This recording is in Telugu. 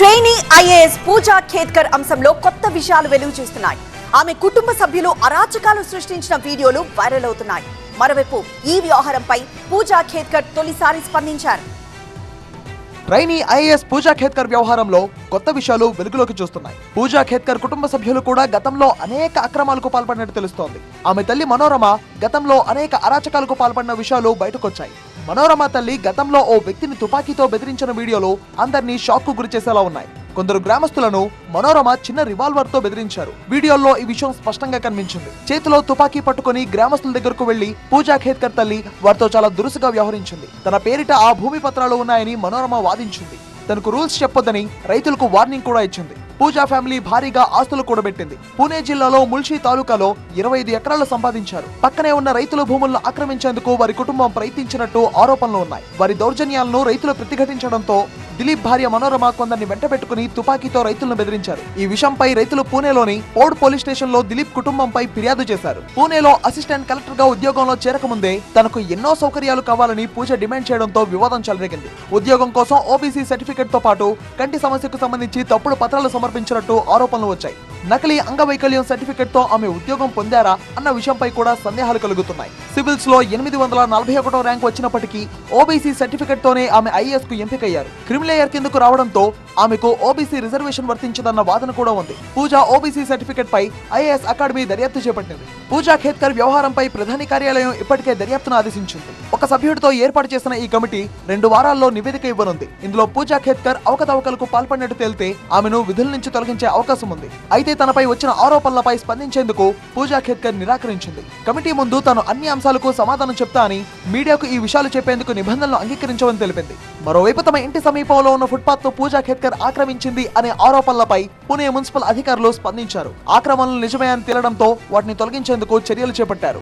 ట్రైనీ ఐఏఎస్ పూజా ఖేద్కర్ అంశంలో కొత్త విషయాలు వెలుగు చూస్తున్నాయి. ఆమె కుటుంబ సభ్యులు అరాచకాలు సృష్టించిన వీడియోలు వైరల్ అవుతున్నాయి. మరోవైపు ఈ వ్యవహారంపై పూజా ఖేద్కర్ తొలిసారి స్పందించారు. ట్రైనీ ఐఏఎస్ పూజా ఖేత్కర్ వ్యవహారంలో కొత్త విషయాలు వెలుగులోకి చూస్తున్నాయి. పూజా ఖేత్కర్ కుటుంబ సభ్యులు కూడా గతంలో అనేక అక్రమాలకు పాల్పడినట్టు తెలుస్తోంది. ఆమె తల్లి మనోరమ గతంలో అనేక అరాచకాలకు పాల్పడిన విషయాలు బయటకొచ్చాయి. మనోరమ తల్లి గతంలో ఓ వ్యక్తిని తుపాకీతో బెదిరించిన వీడియోలు అందరినీ షాక్కు గురిచేసేలా ఉన్నాయి. కొందరు గ్రామస్తులను మనోరమ చిన్న రివాల్వర్తో బెదిరించారు. వీడియోల్లో ఈ విషయం స్పష్టంగా కనిపించింది. చేతిలో తుపాకీ పట్టుకుని గ్రామస్తుల దగ్గరకు వెళ్ళి పూజా ఖేత్కర్ తల్లి వారితో చాలా దురుసుగా వ్యవహరించింది. తన పేరిట ఆ భూమి పత్రాలు ఉన్నాయని మనోరమ వాదించింది. తనకు రూల్స్ చెప్పొద్దని రైతులకు వార్నింగ్ కూడా ఇచ్చింది. పూజా ఫ్యామిలీ భారీగా ఆస్తులు కూడబెట్టింది. పూణే జిల్లాలో ముల్షీ తాలూకాలో ఇరవై ఐదు ఎకరాలు సంపాదించారు. పక్కనే ఉన్న రైతుల భూములను ఆక్రమించేందుకు వారి కుటుంబం ప్రయత్నించినట్టు ఆరోపణలు ఉన్నాయి. వారి దౌర్జన్యాలను రైతులు ప్రతిఘటించడంతో దిలీప్ భార్య మనోరమ కొందరిని వెంటబెట్టుకుని తుపాకీతో రైతులను బెదిరించారు. ఈ విషయంపై రైతులు పూణేలోని ఓడ్ పోలీస్ స్టేషన్లో దిలీప్ కుటుంబంపై ఫిర్యాదు చేశారు. పూణేలో అసిస్టెంట్ కలెక్టర్గా ఉద్యోగంలో చేరకముందే తనకు ఎన్నో సౌకర్యాలు కావాలని పూజ డిమాండ్ చేయడంతో వివాదం చెలరేగింది. ఉద్యోగం కోసం ఓబీసీ సర్టిఫికెట్తో పాటు కంటి సమస్యకు సంబంధించి తప్పుడు పత్రాలు సమర్పించినట్టు ఆరోపణలు వచ్చాయి. నకిలీ అంగవైకల్యం సర్టిఫికెట్తో ఆమె ఉద్యోగం పొందారా అన్న విషయంపై కూడా సందేహాలు కలుగుతున్నాయి. సివిల్స్లో ఎనిమిది వందల నలభై ఒకటో ర్యాంక్ వచ్చినప్పటికీ ఓబీసీ సర్టిఫికెట్ తోనే ఆమె ఐఏఎస్కు ఎంపికయ్యారు క్రిమిలేయర్ కిందకు రావడంతో ఆమెకు ఓబీసీ రిజర్వేషన్ వర్తించదన్న వాదన కూడా ఉంది. పూజా ఓబీసీ సర్టిఫికెట్ పై ఐఏఎస్ అకాడమీ దర్యాప్తు చేపట్టింది. పూజా ఖేత్కర్ వ్యవహారంపై ప్రధాని కార్యాలయం ఇప్పటికే దర్యాప్తును ఆదేశించింది. ఒక సభ్యుడితో ఏర్పాటు చేసిన ఈ కమిటీ రెండు వారాల్లో నివేదిక ఇవ్వనుంది. ఇందులో పూజా ఖేత్కర్ అవకతవకలకు పాల్పడినట్టు తేలితే ఆమెను విధుల నుంచి తొలగించే అవకాశం ఉంది. అయితే తనపై వచ్చిన ఆరోపణలపై స్పందించేందుకు పూజా ఖేత్కర్ నిరాకరించింది. కమిటీ ముందు తాను అన్ని అంశాలకు సమాధానం చెప్తా అని మీడియాకు ఈ విషయాలు చెప్పేందుకు నిబంధనలు అంగీకరించవని తెలిపింది. మరోవైపు తమ ఇంటి సమీపంలో ఉన్న ఫుట్పాత్ను పూజా ఖేత్కర్ ఆక్రమించింది అనే ఆరోపణలపై పుణే మున్సిపల్ అధికారులు స్పందించారు. ఆక్రమణలు నిజమే అని తేలడంతో వాటిని తొలగించేందుకు చర్యలు చేపట్టారు.